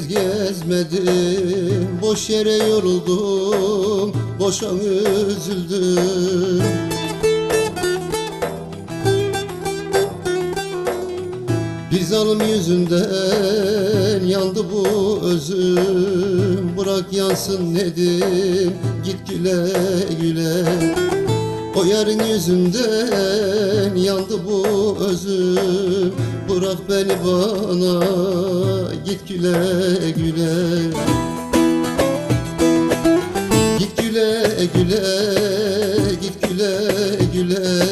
Dertsiz gezmedim Boş yere yoruldum, boşa üzüldüm. Bir zalim yüzünden yandı bu özüm. Bırak yansın nedim, git güle güle o yarın yüzünden yandı bu özüm. Bırak beni bana git güle güle. Git güle güle git güle güle.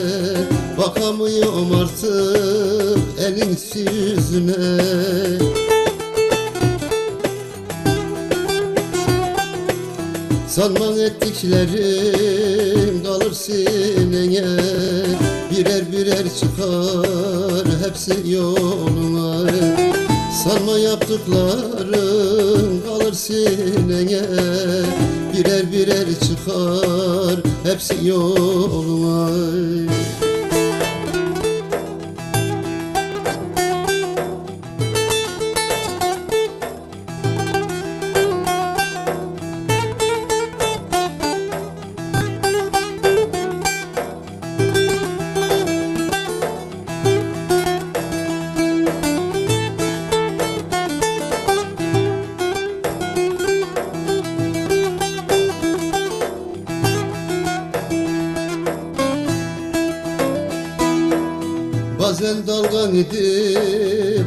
Bakamıyorum artık elin yüzüne Sanman ettiklerim kalır sineye. Birer birer çıkar hepsi yoluna Sanma yaptıklarım kalır sineye. Birer birer çıkar hepsi yoluna Bazen dalgan idi,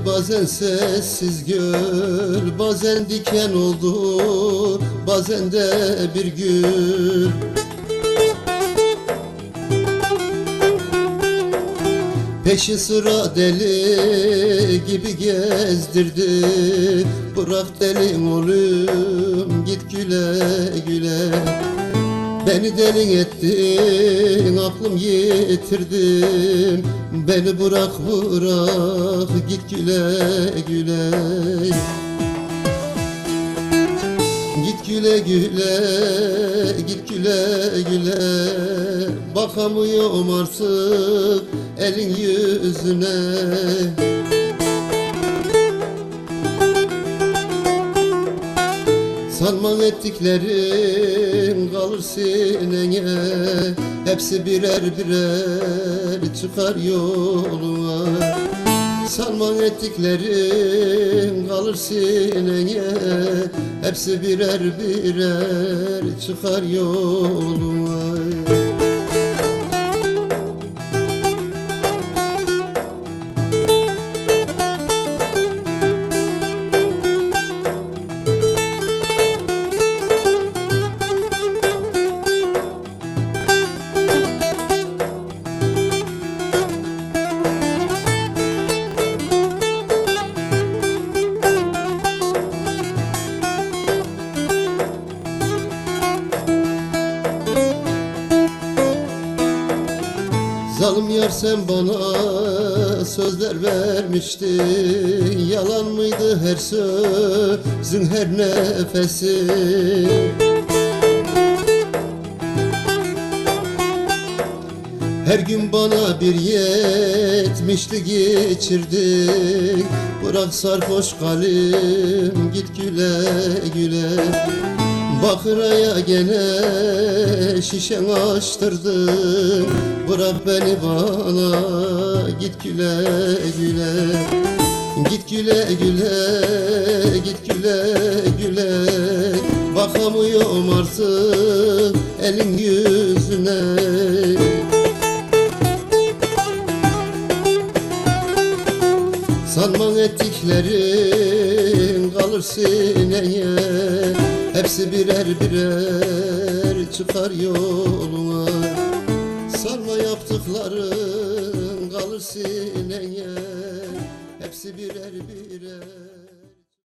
bazen sessiz göl Bazen diken oldu, bazen de bir gül. Peşi sıra deli gibi gezdirdi Bırak deli oğlum git güle güle Beni deli ettin aklım yitirdim. Beni bırak bırak git güle güle. Git güle güle, git güle güle. Bakamıyorum artık elin yüzüne Sanman ettiklerim kalır sineye Hepsi birer birer çıkar yoluna. Sanman ettiklerim kalır sineye Hepsi birer birer çıkar yoluma Zalim yar sen bana sözler vermiştin. Yalan mıydı her sözün her nefesi? Her gün bana bir yetmişli geçirdin. Bırak sarhoş kalim git güle güle Bakıraya gene şişen açtırdın Bırak beni bana git güle güle. Git güle güle git güle güle. Bakamıyorum artık elin yüzüne. Sanman ettiklerin kalır sineye Hepsi birer birer çıkar yoluna Sanma yaptıkların kalır sineye. Hepsi birer birer